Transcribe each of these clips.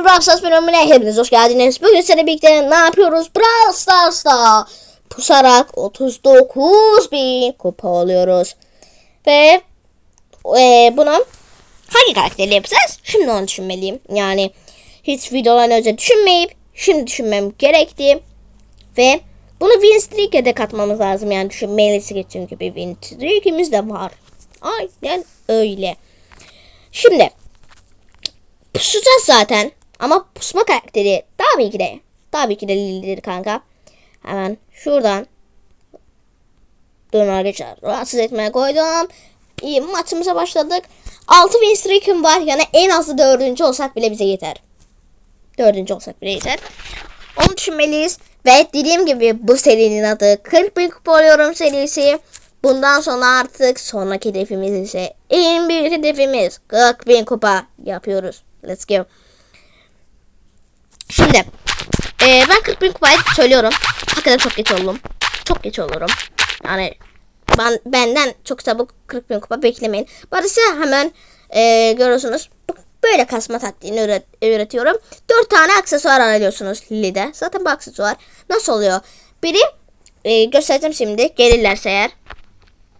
Brawl Stars bölümüne hepiniz hoş geldiniz. Bugün seninle birlikte ne yapıyoruz? Brawl Stars'ta pusarak 39 bin kupa alıyoruz. Ve e, bunu hangi karakterle yapacağız? Şimdi onu düşünmeliyim. Yani hiç videodan önce düşünmeyip şimdi düşünmem gerekti. Ve bunu win streak'e de katmamız lazım. Yani düşünmeliyiz çünkü bir win streak'imiz de var. Aynen öyle. Şimdi pusacağız zaten. Ama pusma karakteri tabii ki de tabii ki de Lili'dir kanka. Hemen şuradan Durun arkadaşlar. Rahatsız etmeye koydum. İyi maçımıza başladık. 6 win streak'im var. Yani en azı dördüncü olsak bile bize yeter. Dördüncü olsak bile yeter. Onu düşünmeliyiz. Ve dediğim gibi bu serinin adı 40 bin kupa oluyorum serisi. Bundan sonra artık sonraki hedefimiz ise en büyük hedefimiz 40 bin kupa yapıyoruz. Let's go. Şimdi e, ben 40 bin kupayı söylüyorum. Hakikaten çok geç oldum. Çok geç olurum. Yani ben benden çok çabuk 40 bin kupa beklemeyin. Size hemen e, görüyorsunuz. Böyle kasma taktiğini öğret öğretiyorum. 4 tane aksesuar alıyorsunuz Lili'de. Zaten bu aksesuar nasıl oluyor? Biri e, göstereceğim şimdi. Gelirlerse eğer.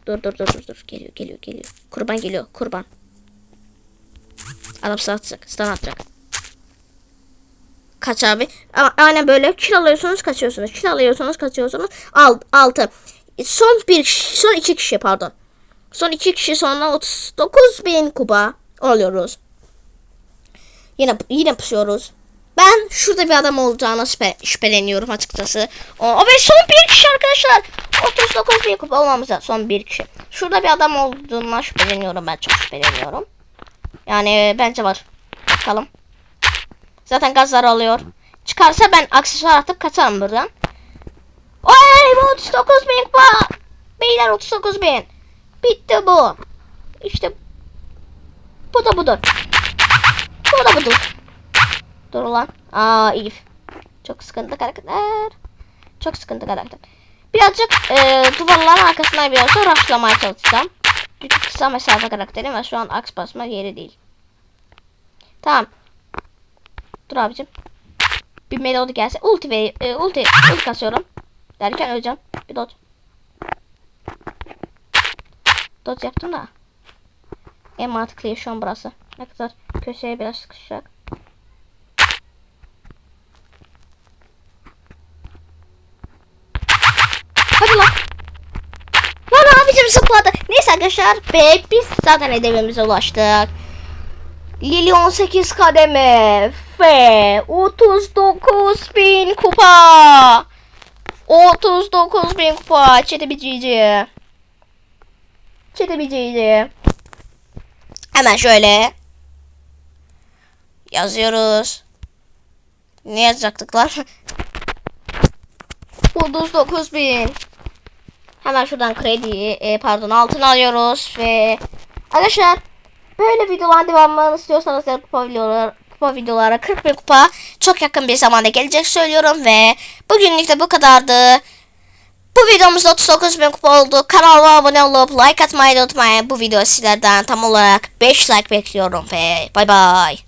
Dur dur dur dur dur. Geliyor geliyor geliyor. Kurban geliyor. Kurban. Adam stun atacak. Stun atacak. Kaç abi? Aynen böyle kil alıyorsunuz kaçıyorsunuz. Kil alıyorsunuz kaçıyorsunuz. Alt, altı. Son bir son iki kişi pardon. Son iki kişi sonra 39 bin kupa alıyoruz. Yine yine pusuyoruz. Ben şurada bir adam olacağına şüphe, şüpheleniyorum açıkçası. O, o ve son bir kişi arkadaşlar. 39 bin kupa olmamıza son bir kişi. Şurada bir adam olduğuna şüpheleniyorum ben çok şüpheleniyorum. Yani bence var. Bakalım. Zaten gazlar alıyor. Çıkarsa ben aksesuar atıp kaçarım buradan. Oy bu 39 bin kupa. Beyler 39 bin. Bitti bu. İşte bu da budur. Bu da budur. Dur ulan. Aa Eve. Çok sıkıntı karakter. Çok sıkıntı karakter. Birazcık e, duvarların arkasına biraz uğraşlamaya çalışacağım. Çünkü kısa mesafe karakterim ve şu an aks basma yeri değil. Tamam. Dur abicim. Bir melodi gelse ulti ve e, ulti ulti kasıyorum. Derken öleceğim. Bir dot. Dot yaptım da. En mantıklı şu an burası. Ne kadar köşeye biraz sıkışacak. Hadi lan. Lan abicim zıpladı. Neyse arkadaşlar. Ve biz zaten hedefimize ulaştık. Lili 18 kademe. Ve 39 bin kupa. 39 bin kupa. Çete bir cici. Çete bir cici. Hemen şöyle. Yazıyoruz. Ne yazacaktık lan? 39 bin. Hemen şuradan kredi e, pardon altın alıyoruz ve arkadaşlar böyle videolar devamını istiyorsanız videoları kupa videolara 40 bin kupa çok yakın bir zamanda gelecek söylüyorum ve bugünlük de bu kadardı. Bu videomuzda 39 bin kupa oldu. Kanalıma abone olup like atmayı unutmayın. Bu video sizlerden tam olarak 5 like bekliyorum ve bay bay.